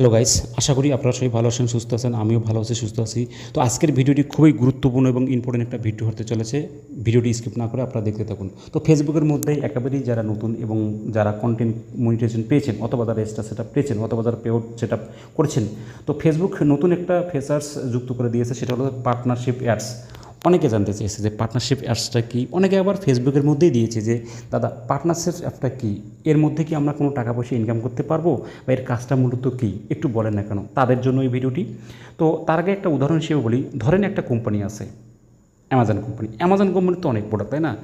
Hello guys আশা করি আপনারা সবাই ভালো আছেন, সুস্থ আছেন, আমিও ভালো আছি, সুস্থ আছি। তো আজকের ভিডিওটি খুবই গুরুত্বপূর্ণ এবং ইম্পর্টেন্ট একটা ভিডিও হতে চলেছে। ভিডিওটি স্কিপ না করে আপনারা দেখতে থাকুন। তো ফেসবুকের মধ্যে একেবারেই যারা নতুন এবং যারা কন্টেন্ট মনিটাইজেশন পেয়েছেন অথবা যারা এক্সট্রা সেট পেয়েছেন অথবা যারা পেড সেট করেছেন, তো ফেসবুক নতুন একটা ফেসার্স যুক্ত করে দিয়েছে, সেটা হলো পার্টনারশিপ অ্যাডস অনেকে জানতে চেয়েছে যে পার্টনারশিপ অ্যাপসটা কী? অনেকে আবার ফেসবুকের মধ্যেই দিয়েছে যে, দাদা পার্টনারশিপ অ্যাপটা কী? এর মধ্যে কি আমরা কোনো টাকা পয়সা ইনকাম করতে পারব? বা এর কাজটা মূলত কী? একটু বলেন না কেন? তাদের জন্য এই ভিডিওটি। তো তার আগে একটা উদাহরণ হিসেবে বলি। ধরেন একটা কোম্পানি আছে অ্যামাজন কোম্পানি অ্যামাজন কোম্পানি তো অনেক প্রোডাক্ট তাই না?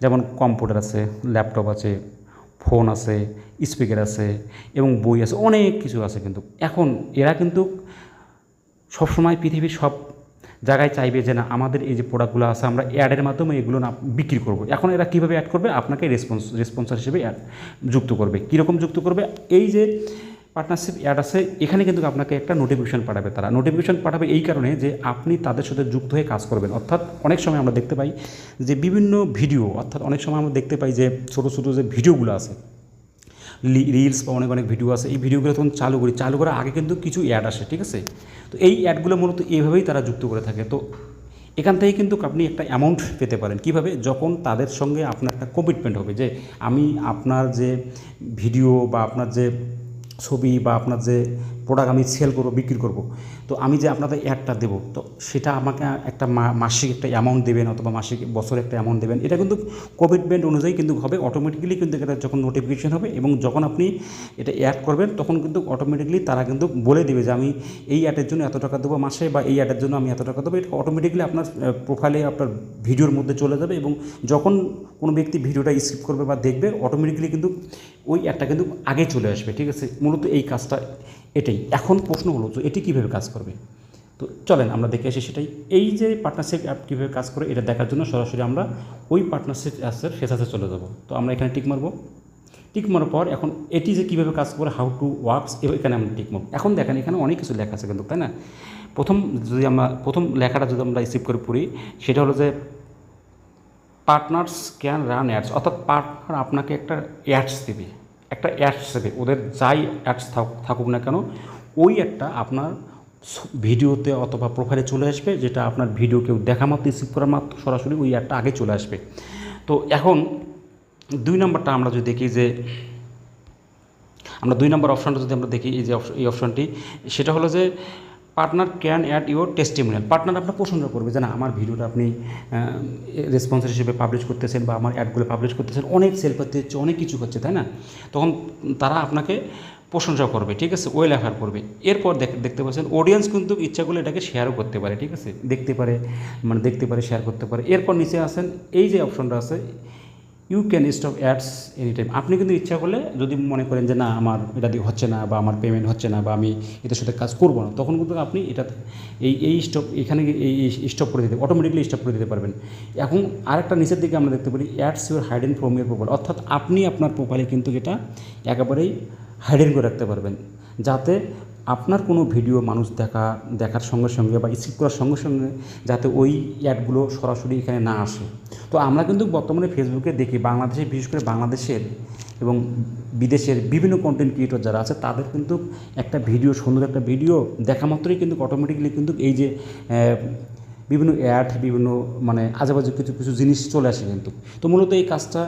যেমন কম্পিউটার আছে ল্যাপটপ আছে ফোন আছে স্পিকার আছে এবং বই আছে, অনেক কিছু আছে কিন্তু। এখন এরা কিন্তু সবসময় পৃথিবীর সব জায়গায় চাইবে যে না, আমাদের এই যে প্রোডাক্টগুলো আছে, আমরা অ্যাডের মাধ্যমে এগুলো না বিক্রি করব। এখন এরা কীভাবে অ্যাড করবে? আপনাকে রেসপন্স রেসপন্সার হিসেবে অ্যাড যুক্ত করবে। কীরকম যুক্ত করবে? এই যে পার্টনারশিপ অ্যাড আছে, এখানে কিন্তু আপনাকে একটা নোটিফিকেশন পাঠাবে তারা। নোটিফিকেশন পাঠাবে এই কারণে যে আপনি তাদের সাথে যুক্ত হয়ে কাজ করবেন। অর্থাৎ অনেক সময় আমরা দেখতে পাই যে বিভিন্ন ভিডিও অর্থাৎ অনেক সময় আমরা দেখতে পাই যে ছোটো ছোটো যে ভিডিওগুলো আছে রিলস বা অনেক অনেক ভিডিও আছে, এই ভিডিওগুলো তখন চালু করি। চালু করার আগে কিন্তু কিছু অ্যাড আসে, ঠিক আছে? তো এই অ্যাডগুলো মূলত এইভাবেই তারা যুক্ত করে থাকে। তো এখান থেকে কিন্তু আপনি একটা অ্যামাউন্ট পেতে পারেন। কীভাবে? যখন তাদের সঙ্গে আপনার একটা কমিটমেন্ট হবে যে, আমি আপনার যে ভিডিও বা আপনার যে ছবি বা আপনার যে প্রোডাক্ট আমি সেল করব, বিক্রি করব। তো আমি যে আপনাদের অ্যাডটা দেবো, তো সেটা আমাকে একটা মাসিক একটা অ্যামাউন্ট দেবেন অথবা মাসিক বছরে একটা অ্যামাউন্ট দেবেন। এটা কিন্তু কোভিড কমিটমেন্ট অনুযায়ী কিন্তু হবে অটোমেটিক্যালি কিন্তু এটা যখন নোটিফিকেশন হবে এবং যখন আপনি এটা অ্যাড করবেন, তখন কিন্তু অটোমেটিকলি তারা কিন্তু বলে দেবে যে আমি এই অ্যাডের জন্য এত টাকা দেবো মাসে বা এই অ্যাডের জন্য আমি এত টাকা দেবো। এটা অটোমেটিকলি আপনার প্রোফাইলে আপনার ভিডিওর মধ্যে চলে যাবে এবং যখন কোনো ব্যক্তি ভিডিওটা স্কিপ করবে বা দেখবে অটোমেটিকলি কিন্তু ওই অ্যাডটা কিন্তু আগে চলে আসবে, ঠিক আছে? মূলত এই কাজটা এটাই। এখন প্রশ্ন হলো যে এটি কীভাবে কাজ করবে? তো চলেন, আমরা দেখে আসি সেটাই। এই যে পার্টনারশিপ অ্যাপ কীভাবে কাজ করে, এটা দেখার জন্য সরাসরি আমরা ওই পার্টনারশিপ অ্যাপসের ফেসাসে চলে যাব। তো আমরা এখানে টিক মারবো। টিক মারার পর এখন এটি যে কীভাবে কাজ করে হাউ টু ওয়ার্কস এখানে আমরা টিক মারবো। এখন দেখেন, এখানে অনেক কিছু লেখা আছে কিন্তু, তাই না? প্রথম যদি আমরা, প্রথম লেখাটা যদি আমরা রিসিভ করে পড়ি, সেটা হলো যে পার্টনার্স ক্যান রান অ্যাডস অর্থাৎ পার্টনার আপনাকে একটা অ্যাডস দেবে। একটা অ্যাডস দেবে ওদের যাই অ্যাডস থাকুক না কেন, ওই একটা আপনার ভিডিওতে অথবা প্রোফাইলে চলে আসবে, যেটা আপনার ভিডিও কেউ দেখা মাত্র রিসিভ করার মাত্র, সরাসরি ওই অ্যাডটা আগে চলে আসবে। তো এখন দুই নম্বরটা আমরা যদি দেখি যে, আমরা দুই নম্বর অপশানটা যদি আমরা দেখি, এই যে এই অপশানটি সেটা হলো যে partner can add your testimonial partner আপনার পছন্দ করবে যে না, আমার ভিডিওটা আপনি রেসপন্সার হিসেবে পাবলিশ করতেছেন বা আমার অ্যাডগুলো পাবলিশ করতেছেন, অনেক সেল করতে হচ্ছে, অনেক কিছু হচ্ছে, তাই না? তখন তারা আপনাকে প্রশংসা করবে, ঠিক আছে? ওয়েল রেফার করবে এরপর দেখ, দেখতে পাচ্ছেন অডিয়েন্স কিন্তু ইচ্ছা করলে এটাকে শেয়ারও করতে পারে, ঠিক আছে? দেখতে পারে মানে দেখতে পারে শেয়ার করতে পারে। এরপর নিচে আসেন, এই যে অপশনটা আছে you can stop ads any time আপনি কিন্তু ইচ্ছা করলে যদি মনে করেন যে না, আমার এটা দিয়ে হচ্ছে না বা আমার পেমেন্ট হচ্ছে না বা আমি এটার সাথে কাজ করব না, তখন কিন্তু আপনি এটা এই এই স্টপ এখানে এই স্টপ করে দিতে অটোমেটিকলি স্টপ করে দিতে পারবেন। এখন আরেকটা নিচের দিকে আমরা দেখতে পারি ads your hidden from your profile অর্থাৎ আপনি আপনার প্রোফাইলে কিন্তু এটা একেবারেই হাইডেন করে রাখতে পারবেন। যাতে আপনার কোনো ভিডিও মানুষ দেখা, দেখার সঙ্গে সঙ্গে বা স্কিপ করার সঙ্গে সঙ্গে যাতে ওই অ্যাডগুলো সরাসরি এখানে না আসে। তো আমরা কিন্তু বর্তমানে ফেসবুকে দেখি, বাংলাদেশে, বিশেষ করে বাংলাদেশের এবং বিদেশের বিভিন্ন কন্টেন্ট ক্রিয়েটর যারা আছে, তাদের কিন্তু একটা ভিডিও সুন্দর একটা ভিডিও দেখা মাত্রই কিন্তু অটোমেটিকলি কিন্তু এই যে বিভিন্ন অ্যাড বিভিন্ন মানে আজেবাজে কিছু কিছু জিনিস চলে আসে কিন্তু। তো মূলত এই কাজটা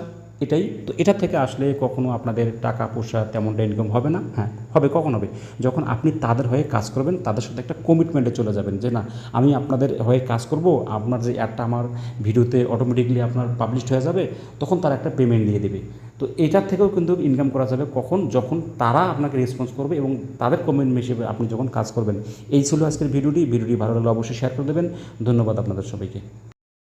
এটাই। তো এটা থেকে আসলে কখনো আপনাদের টাকা পয়সা তেমনটা ইনকাম হবে না? হ্যাঁ হবে, কখন হবে। যখন আপনি তাদের হয়ে কাজ করবেন, তাদের সাথে একটা কমিটমেন্টে চলে যাবেন যে, না, আমি আপনাদের হয়ে কাজ করব, আপনার যে অ্যাডটা আমার ভিডিওতে অটোমেটিকলি আপনার পাবলিশড হয়ে যাবে, তখন তারা একটা পেমেন্ট দিয়ে দেবে। তো এটার থেকেও কিন্তু ইনকাম করা যাবে কখন? যখন তারা আপনাকে রেসপন্স করবে এবং তাদের কমেন্ট হিসেবে আপনি যখন কাজ করবেন। এই ছিল আজকের ভিডিওটি ভিডিওটি ভালো লাগলে অবশ্যই শেয়ার করে দেবেন। ধন্যবাদ আপনাদের সবাইকে।